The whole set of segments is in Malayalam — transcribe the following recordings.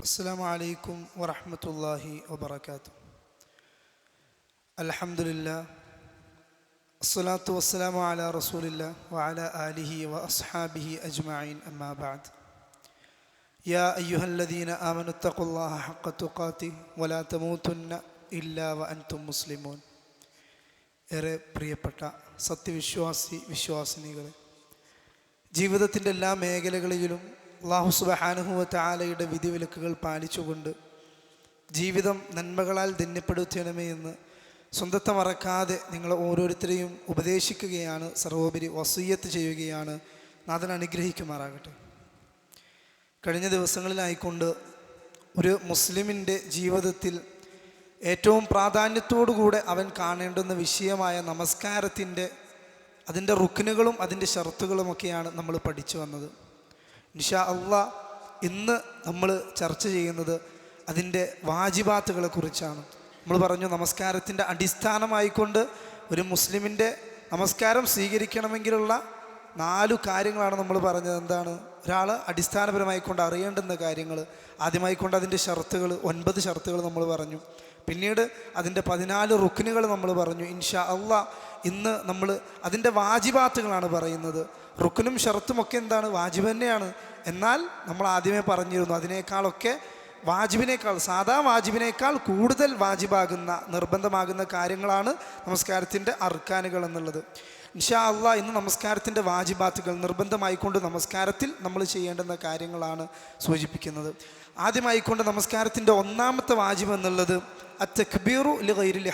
السلام عليكم ورحمة الله وبركاته الحمد لله الصلاة والسلام على رسول الله وعلى آله وأصحابه أجمعين أما بعد يا أيها الذين آمنوا اتقوا الله حق تقاته ولا تموتن إلا وأنتم مسلمون ഏറെ പ്രിയപ്പെട്ട സത്യവിശ്വാസി വിശ്വാസിനികളെ ജീവിതത്തിൻ്റെ എല്ലാ മേഖലകളിലും അള്ളാഹു സുബഹാനുഹുവ താലയുടെ വിധിവിലക്കുകൾ പാലിച്ചുകൊണ്ട് ജീവിതം നന്മകളാൽ ധന്യപ്പെടുത്തണമേ എന്ന് സ്വന്തത്തെ മറക്കാതെ നിങ്ങൾ ഓരോരുത്തരെയും ഉപദേശിക്കുകയാണ് സർവോപരി വസീയത്ത് ചെയ്യുകയാണ്. നാഥൻ അനുഗ്രഹിക്കുമാറാകട്ടെ. കഴിഞ്ഞ ദിവസങ്ങളിലായിക്കൊണ്ട് ഒരു മുസ്ലിമിന്റെ ജീവിതത്തിൽ ഏറ്റവും പ്രാധാന്യത്തോടുകൂടെ അവൻ കാണേണ്ടുന്ന വിഷയമായ നമസ്കാരത്തിന്റെ അതിന്റെ റുക്കിനുകളും അതിന്റെ ഷർത്തുകളുമൊക്കെയാണ് നമ്മൾ പഠിച്ചു വന്നത്. നിഷാ അള്ളാ ഇന്ന് നമ്മൾ ചർച്ച ചെയ്യുന്നത് അതിന്റെ വാജിബാത്തുകളെ കുറിച്ചാണ്. നമ്മൾ പറഞ്ഞു നമസ്കാരത്തിന്റെ അടിസ്ഥാനമായിക്കൊണ്ട് ഒരു മുസ്ലിമിന്റെ നമസ്കാരം സ്വീകരിക്കണമെങ്കിലുള്ള നാലു കാര്യങ്ങളാണ് നമ്മൾ പറഞ്ഞത്. എന്താണ്? ഒരാൾ അടിസ്ഥാനപരമായിക്കൊണ്ട് അറിയേണ്ടുന്ന കാര്യങ്ങൾ ആദ്യമായിക്കൊണ്ട് അതിന്റെ ഷർത്തുകൾ ഒൻപത് ഷർത്തുകൾ നമ്മൾ പറഞ്ഞു. പിന്നീട് അതിന്റെ പതിനാല് റുക്കിനുകൾ നമ്മൾ പറഞ്ഞു. ഇൻഷാ അള്ളാ ഇന്ന് നമ്മൾ അതിന്റെ വാജിബാത്തുകളാണ് പറയുന്നത്. റുക്കിനും ഒക്കെ എന്താണ്? വാജിബ് തന്നെയാണ്. എന്നാൽ നമ്മൾ ആദ്യമേ പറഞ്ഞിരുന്നു അതിനേക്കാളൊക്കെ വാജിബിനേക്കാൾ സാധാ വാജിബിനേക്കാൾ കൂടുതൽ വാജിബാകുന്ന നിർബന്ധമാകുന്ന കാര്യങ്ങളാണ് നമസ്കാരത്തിന്റെ അർക്കാനുകൾ എന്നുള്ളത്. ഇൻഷാ അള്ളാഹ് ഇന്ന് നമസ്കാരത്തിന്റെ വാജിബാത്തുകൾ നിർബന്ധമായിക്കൊണ്ട് നമസ്കാരത്തിൽ നമ്മൾ ചെയ്യേണ്ടുന്ന കാര്യങ്ങളാണ് സൂചിപ്പിക്കുന്നത്. ആദ്യമായിക്കൊണ്ട് നമസ്കാരത്തിന്റെ ഒന്നാമത്തെ വാജിബ് എന്നുള്ളത് അ തക്ബീറു ഗൈരിൽ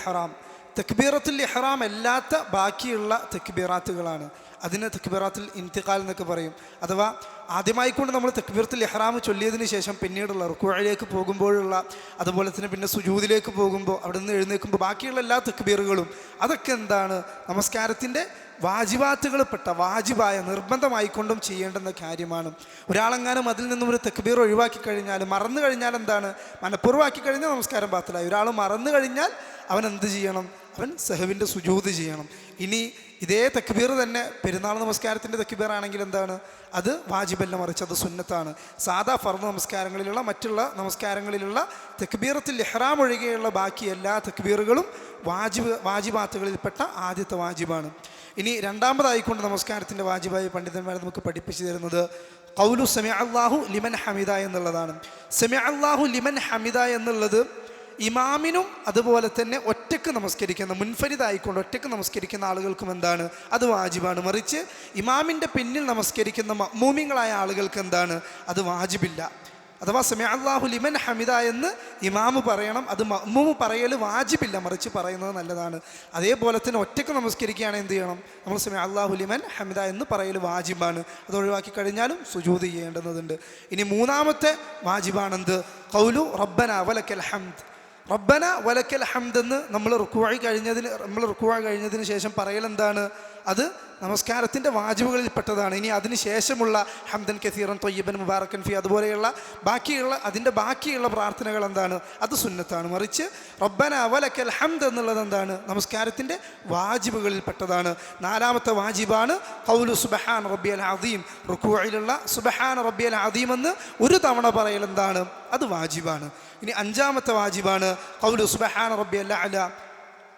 തെക്ബീറത്തുൽ ഇഹ്റാം അല്ലാത്ത ബാക്കിയുള്ള തെക്ബീറാത്തുകളാണ്. അതിന് തെക്ബീറാത്തുൽ ഇൻതിഖാൽ എന്നൊക്കെ പറയും. അഥവാ ആദ്യമായിക്കൊണ്ട് നമ്മൾ തെക്ബീറത്തുൽ ഇഹ്റാം ചൊല്ലിയതിന് ശേഷം പിന്നീടുള്ള റുക്കുഴയിലേക്ക് പോകുമ്പോഴുള്ള അതുപോലെ തന്നെ പിന്നെ സുജൂതിലേക്ക് പോകുമ്പോൾ അവിടെ നിന്ന് എഴുന്നേൽക്കുമ്പോൾ ബാക്കിയുള്ള എല്ലാ തെക്ബീറുകളും അതൊക്കെ എന്താണ്? നമസ്കാരത്തിന്റെ വാജിബാത്തുകൾ പെട്ട വാജിബായ നിർബന്ധമായിക്കൊണ്ടും ചെയ്യേണ്ടുന്ന കാര്യമാണ്. ഒരാളെങ്ങാനും അതിൽ നിന്നും ഒരു തെക്ബീർ ഒഴിവാക്കി കഴിഞ്ഞാൽ മറന്നു കഴിഞ്ഞാൽ എന്താണ്? മനഃപൂർവമാക്കി കഴിഞ്ഞാൽ നമസ്കാരം പാത്തിലായി ഒരാൾ മറന്നു കഴിഞ്ഞാൽ അവൻ എന്ത് ചെയ്യണം? അവൻ സെഹവിന്റെ സുജൂത് ചെയ്യണം. ഇനി ഇതേ തക്ബീർ തന്നെ പെരുന്നാൾ നമസ്കാരത്തിന്റെ തക്ബീർ ആണെങ്കിൽ എന്താണ്? അത് വാജിബല്ല മറിച്ച് അത് സുന്നത്താണ്. സാധാ ഫർദ് നമസ്കാരങ്ങളിലുള്ള മറ്റുള്ള നമസ്കാരങ്ങളിലുള്ള തെക്ബീറത്തിൽ ഇഹ്റാം ഒഴികെയുള്ള ബാക്കി എല്ലാ തക്ബീറുകളും വാജിബ് വാജിബാത്തുകളിൽപ്പെട്ട ആദ്യത്തെ വാജിബാണ്. ഇനി രണ്ടാമതായിക്കൊണ്ട് നമസ്കാരത്തിന്റെ വാജിബായി പണ്ഡിതന്മാർ നമുക്ക് പഠിപ്പിച്ചു തരുന്നത് കൗലു സെമി അള്ളാഹു ലിമൻ ഹമിദ എന്നുള്ളതാണ്. സെമി അള്ളാഹു ലിമൻ ഹമിദ എന്നുള്ളത് ഇമാമിനും അതുപോലെ തന്നെ ഒറ്റയ്ക്ക് നമസ്കരിക്കുന്ന മുൻഫരിതായിക്കൊണ്ട് ഒറ്റയ്ക്ക് നമസ്കരിക്കുന്ന ആളുകൾക്കും എന്താണ്? അത് വാജിബാണ്. മറിച്ച് ഇമാമിന്റെ പിന്നിൽ നമസ്കരിക്കുന്ന മൂമിങ്ങളായ ആളുകൾക്ക് എന്താണ്? അത് വാജിബില്ല. അഥവാ സമയ അള്ളാഹു ലിമൻ ഹമിദ എന്ന് ഇമാമ് പറയണം. അത് മമ്മൂമ് പറയൽ വാജിബില്ല. മറിച്ച് പറയുന്നത് നല്ലതാണ്. അതേപോലെ തന്നെ ഒറ്റയ്ക്ക് നമസ്കരിക്കുകയാണ് എന്ത് ചെയ്യണം? നമ്മൾ സമയ അള്ളാഹു ലിമൻ ഹമിദ എന്ന് പറയൽ വാജിബാണ്. അത് ഒഴിവാക്കി കഴിഞ്ഞാലും സുജൂത് ചെയ്യേണ്ടതുണ്ട്. ഇനി മൂന്നാമത്തെ വാജിബാണെന്ത്? കൗലു റബ്ബന വലക്കൽ ഹംദ്. റബ്ബന വലക്കൽ ഹംദ് എന്ന് നമ്മൾ റുക്കുവായി കഴിഞ്ഞതിന് നമ്മൾ റുക്കുവായി കഴിഞ്ഞതിന് ശേഷം പറയൽ എന്താണ് അത് നമസ്കാരത്തിന്റെ വാജിബുകളിൽപ്പെട്ടതാണ്. ഇനി അതിന് ശേഷമുള്ള ഹംദൻ കസീറൻ തൊയ്യബൻ മുബാറക്കൻ ഫി അതുപോലെയുള്ള ബാക്കിയുള്ള അതിന്റെ ബാക്കിയുള്ള പ്രാർത്ഥനകൾ എന്താണ്? അത് സുന്നത്താണ്. മറിച്ച് റബ്ബന അവലക്കൽ ഹംദ് എന്നുള്ളത് എന്താണ്? നമസ്കാരത്തിന്റെ വാജിബുകളിൽപ്പെട്ടതാണ്. നാലാമത്തെ വാജിബാണ് കൗലു സുബഹാൻ റബ്ബി അൽ അദീം. റുക്കുവയിലുള്ള സുബഹാൻ റബ്ബി അൽ അദീം എന്ന് ഒരു തവണ പറയൽ എന്താണ്? അത് വാജിബാണ്. ഇനി അഞ്ചാമത്തെ വാജിബാണ് കൗലു സുബഹാൻ റബ്ബി അല്ല അല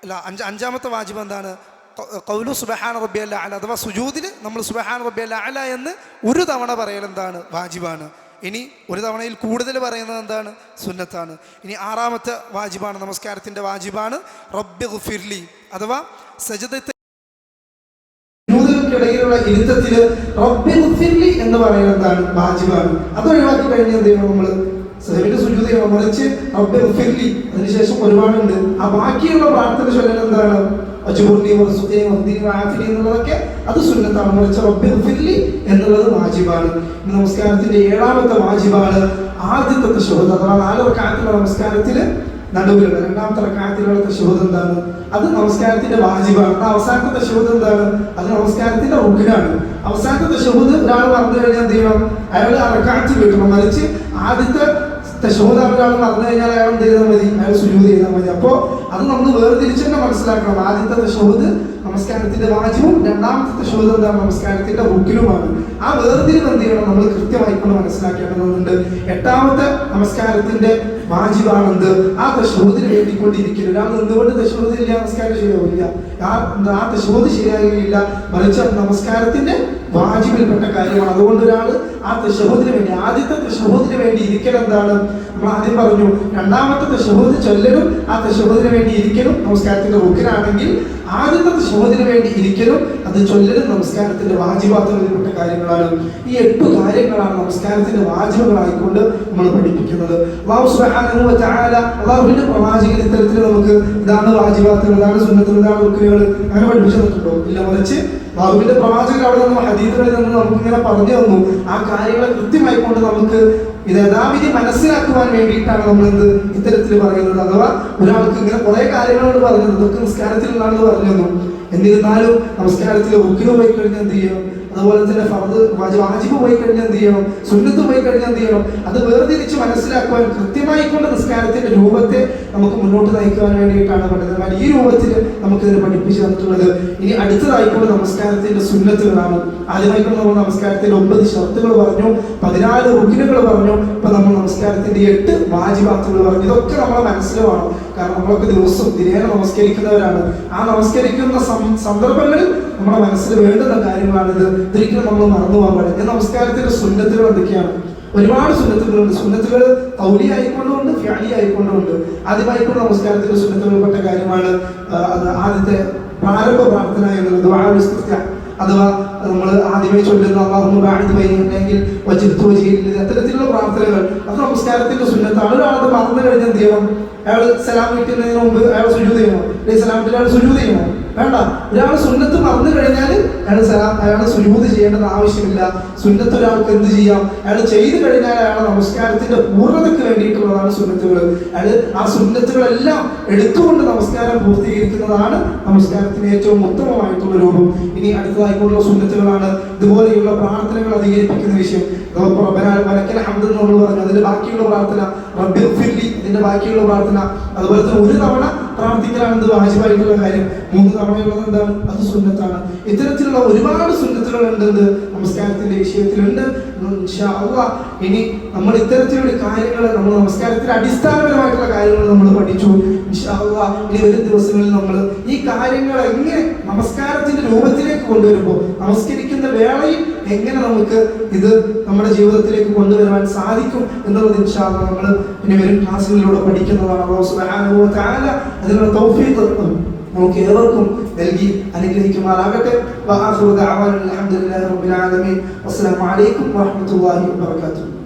അല്ല അഞ്ച് അഞ്ചാമത്തെ വാജിബ് എന്താണ്? കൗലു സുബഹാൻ റബ്ബി അല്ല അല അഥവാ സുജൂതിൽ നമ്മൾ സുബഹാൻ റബ്ബി അല്ല അല എന്ന് ഒരു തവണ പറയൽ എന്താണ്? വാജിബാണ്. ഇനി ഒരു തവണയിൽ കൂടുതൽ പറയുന്നത് എന്താണ്? സുന്നത്താണ്. ഇനി ആറാമത്തെ വാജിബാണ് നമസ്കാരത്തിന്റെ വാജിബാണ്. റബ്ബി ഗുഫിർലി അഥവാ സജദത്തെ ഇടയിലുള്ള ഇരുത്തത്തിൽ റബ്ബി എന്ന് പറയുന്നത് എന്താണ്? വാജിബാണ്. അത് ഒഴിവാക്കി കഴിഞ്ഞാൽ എന്ത് നമ്മൾ സഹബിന്റെ സുജൂത് മറിച്ച് റബ്ബി ഗുഫിർലി അതിനുശേഷം ഒരുപാടുണ്ട്. ആ ബാക്കിയുള്ള പ്രാർത്ഥന ചൊല്ലൽ എന്താണ്? എന്നുള്ളതൊക്കെ അത് സുന്നത്താണ് മറിച്ച് റബ്ബിർഫില്ലി എന്നുള്ളത് വാജിബാണ്. നമസ്കാരത്തിന്റെ ഏഴാമത്തെ വാജിബാണ് ആദ്യത്തെ തശഹുദ് അഥവാ നാല് റക്കാലത്തുള്ള നമസ്കാരത്തിൽ നടുവിലുള്ള രണ്ടാമത്തെ റക്കാലത്തിലുള്ള തശഹുദ് എന്താണ്? അത് നമസ്കാരത്തിന്റെ വാജിബാണ്. അവസാനത്തെ തശഹുദ് എന്താണ്? അത് നമസ്കാരത്തിന്റെ റുക്കിനാണ് അവസാനത്തെ തശഹുദ് ഒരാൾ പറഞ്ഞു കഴിഞ്ഞാൽ എന്ത് ചെയ്യണം? അയാൾ അറക്കാറ്റ് വീട്ടണം മറിച്ച് ആദ്യത്തെ തശോദ ഒരാൾ മറന്നു കഴിഞ്ഞാൽ അയാൾ എന്ത് ചെയ്താൽ മതി? അയാൾ സുജൂത് ചെയ്താൽ മതി. അപ്പോൾ അത് നമ്മൾ വേർതിരിച്ച് തന്നെ മനസ്സിലാക്കണം. ആദ്യത്തെ തശോദ് നമസ്കാരത്തിന്റെ വാചവും രണ്ടാമത്തെ തശോദ് എന്താണ് നമസ്കാരത്തിന്റെ ഹുക്കിലുമാണ്. ആ വേർതിരിവ് എന്ത് ചെയ്യണം? നമ്മൾ കൃത്യമായി കൊണ്ട് മനസ്സിലാക്കേണ്ടതുണ്ട്. എട്ടാമത്തെ നമസ്കാരത്തിന്റെ വാജിബാണെന്ത് ആ തശോദിന് വേണ്ടിക്കൊണ്ടിരിക്കുന്നു. ഒരാൾ നിന്നുകൊണ്ട് തശോദില്ല നമസ്കാരം ശരിയാവില്ല. ആ തശോദ് ശരിയാകുകയില്ല. മറിച്ച് നമസ്കാരത്തിന്റെ വാജിബിൽപ്പെട്ട കാര്യമാണ്. അതുകൊണ്ട് ഒരാൾ ആ തൃശഹോദിന് വേണ്ടി ആദ്യത്തെ തൃശഹോദിന് വേണ്ടി ഇരിക്കൽ എന്താണ്? നമ്മൾ ആദ്യം പറഞ്ഞു രണ്ടാമത്തെ തശഹൂദ് ചൊല്ലലും ആ തൃശഹോദിന് വേണ്ടി ഇരിക്കലും നമസ്കാരത്തിന്റെ റുക്കിനാണെങ്കിൽ ആദ്യത്തെ തൃശഹോദിന് വേണ്ടി ഇരിക്കലും അത് ചൊല്ലലും നമസ്കാരത്തിന്റെ വാജിബാത്തപ്പെട്ട കാര്യങ്ങളാണ്. ഈ എട്ട് കാര്യങ്ങളാണ് നമസ്കാരത്തിന്റെ വാജിബുകളായിക്കൊണ്ട് നമ്മൾ പഠിപ്പിക്കുന്നത്. അള്ളാഹുവിന്റെ പ്രവാചകൻ ഇത്തരത്തിൽ നമുക്ക് ഇതാണ് വാജിബാത്തുകൾ ഇതാണ് സുന്നത്തുകൾ ഇതാണ് റുക്കുകൾ അങ്ങനെ പഠിപ്പിച്ചു തന്നിട്ടുണ്ടോ ഇല്ല മറിച്ച് ബാബുവിന്റെ പ്രവാചകൻ അവിടെ നിന്ന് ഹദീദുകളിൽ നിന്ന് നമുക്ക് ഇങ്ങനെ പറഞ്ഞു തന്നു. ആ കാര്യങ്ങളെ കൃത്യമായിക്കൊണ്ട് നമുക്ക് ഇത് യഥാവിധി മനസ്സിലാക്കുവാൻ വേണ്ടിയിട്ടാണ് നമ്മൾ എന്ത് ഇത്തരത്തിൽ പറയുന്നത്. അഥവാ ഒരാൾക്ക് ഇങ്ങനെ കുറെ കാര്യങ്ങളോട് പറഞ്ഞത് ഇതൊക്കെ നിസ്കാരത്തിലുള്ളതാണെന്ന് പറഞ്ഞു തന്നു. എന്നിരുന്നാലും നമസ്കാരത്തിൽ ഒക്കെ പോയി കഴിഞ്ഞാൽ എന്ത് ചെയ്യണം അതുപോലെ തന്നെ ഫർദ് വാജി- വാജിബ് പോയി കഴിഞ്ഞാൽ എന്ത് ചെയ്യണം? സുന്നത്ത് പോയി കഴിഞ്ഞാൽ എന്ത് ചെയ്യണം? അത് വേർതിരിച്ച് മനസ്സിലാക്കുവാൻ കൃത്യമായി കൊണ്ട് നിസ്കാരത്തിന്റെ രൂപത്തെ നമുക്ക് മുന്നോട്ട് നയിക്കുവാൻ വേണ്ടിയിട്ടാണ് പഠിതന്മാർ ഈ രൂപത്തിൽ നമുക്ക് ഇതിനെ പഠിപ്പിച്ചു തന്നിട്ടുള്ളത്. ഇനി അടുത്തതായിക്കൊണ്ട് നമസ്കാരത്തിന്റെ സുന്നത്തുകളാണ്. ആദ്യമായിക്കൊണ്ട് നമ്മൾ നമസ്കാരത്തിന്റെ ഒമ്പത് ഷർത്തുകൾ പറഞ്ഞു പതിനാല് റുക്കിനുകൾ പറഞ്ഞു. ഇപ്പൊ നമ്മൾ നമസ്കാരത്തിന്റെ എട്ട് വാജിബാത്തുകൾ പറഞ്ഞു. ഇതൊക്കെ നമ്മളെ മനസ്സിലുമാണ് കാരണം നമ്മളൊക്കെ ദിവസവും ദിനേന നമസ്കരിക്കുന്നവരാണ്. ആ നമസ്കരിക്കുന്ന സന്ദർഭങ്ങളിൽ നമ്മുടെ മനസ്സിൽ വേണ്ടുന്ന കാര്യങ്ങളാണിത്. ഒരിക്കലും നമ്മൾ മറന്നു പോകാൻ പാടില്ല. നമസ്കാരത്തിന്റെ സുന്നത്തുകൾ എന്തൊക്കെയാണ്? ഒരുപാട് സുന്നത്തുകളുണ്ട്. സുന്നത്തുകൾ തൗലി ആയിക്കൊണ്ടുണ്ട് ഫ്യാലി ആയിക്കൊണ്ടുണ്ട് ആദ്യമായിക്കൊണ്ട് നമസ്കാരത്തിന്റെ സുന്നത്തുകൾപ്പെട്ട കാര്യമാണ് ആ, അത് ആദ്യത്തെ പ്രാരംഭ പ്രാർത്ഥന എന്നുള്ളത്. ഇസ്തിഫ്താഹ് അഥവാ നമ്മൾ ആദ്യമേ ചൊല്ലുന്ന അള്ളാഹു വൈകുന്നെങ്കിൽ വജിത്തു വജീൽ അത്തരത്തിലുള്ള പ്രാർത്ഥനകൾ. അത് നമസ്കാരത്തിന്റെ സുന്നത്താണ്. ഒരാളത് മറന്നു കഴിഞ്ഞാൽ ദൈവം അയാൾ സലാം കിട്ടുന്നതിന് മുമ്പ് അയാൾ സുജു ചെയ്യണോ അല്ലെങ്കിൽ സലാം അയാൾ സുജു ചെയ്യണോ വേണ്ട. ഒരാൾ സുന്നത്ത് മറന്നു കഴിഞ്ഞാൽ അയാൾ സലാം അയാൾ സുജൂത് ചെയ്യേണ്ടത് ആവശ്യമില്ല. സുന്നത്ത് ഒരാൾക്ക് എന്ത് ചെയ്യാം? അയാൾ ചെയ്തു കഴിഞ്ഞാൽ അയാളെ നമസ്കാരത്തിന്റെ പൂർണതയ്ക്ക് വേണ്ടിയിട്ടുള്ളതാണ് സുന്നത്തുകൾ അയാൾ ആ സുന്നത്തുകളെല്ലാം എടുത്തുകൊണ്ട് നമസ്കാരം പൂർത്തീകരിക്കുന്നതാണ് നമസ്കാരത്തിന് ഏറ്റവും ഉത്തമമായിട്ടുള്ള രൂപം. ഇനി അടുത്തതായിട്ടുള്ള സുന്നത്തുകളാണ്. ഇതുപോലെയുള്ള പ്രാർത്ഥനകൾ അധികരിപ്പിക്കുന്ന വിഷയം. പറഞ്ഞു അതിന്റെ ബാക്കിയുള്ള പ്രാർത്ഥന അതിന്റെ ബാക്കിയുള്ള പ്രാർത്ഥന അതുപോലെ തന്നെ ഒരു തവണ പ്രാർത്ഥിക്കലാണ് വാജിബായിട്ടുള്ള കാര്യം. മൂന്ന് തവണയുള്ളത് എന്താണ്? അത് സുന്നത്താണ്. ഇത്തരത്തിലുള്ള ഒരുപാട് സുന്നത്തുകൾ ഉണ്ട് നമസ്കാരത്തിന്റെ വിഷയത്തിലുണ്ട്. ഇനി നമ്മൾ ഇത്തരത്തിലുള്ള കാര്യങ്ങൾ നമ്മൾ നമസ്കാരത്തിന്റെ അടിസ്ഥാനപരമായിട്ടുള്ള കാര്യങ്ങൾ നമ്മൾ പഠിച്ചു. ഇനി വരും ദിവസങ്ങളിൽ നമ്മൾ ഈ കാര്യങ്ങൾ എങ്ങനെ നമസ്കാരത്തിന്റെ രൂപത്തിലേക്ക് കൊണ്ടുവരുമ്പോൾ നമസ്കരിക്കുന്ന വേളയിൽ എങ്ങനെ നമുക്ക് ഇത് നമ്മുടെ ജീവിതത്തിലേക്ക് കൊണ്ടുവരുവാൻ സാധിക്കും എന്നുള്ളത് ഇൻഷാല്ല നമ്മൾ ഇനി വരും ക്ലാസ്സുകളിലൂടെ പഠിക്കുന്നതാണ് അതിനുള്ള തൗഫീഖ് നമുക്ക് ഏവർക്കും നൽകി അനുഗ്രഹിക്കുമാറാകട്ടെ. വസ്സലാമു അലൈക്കും വറഹ്മത്തുള്ളാഹി വബറകാതുഹു.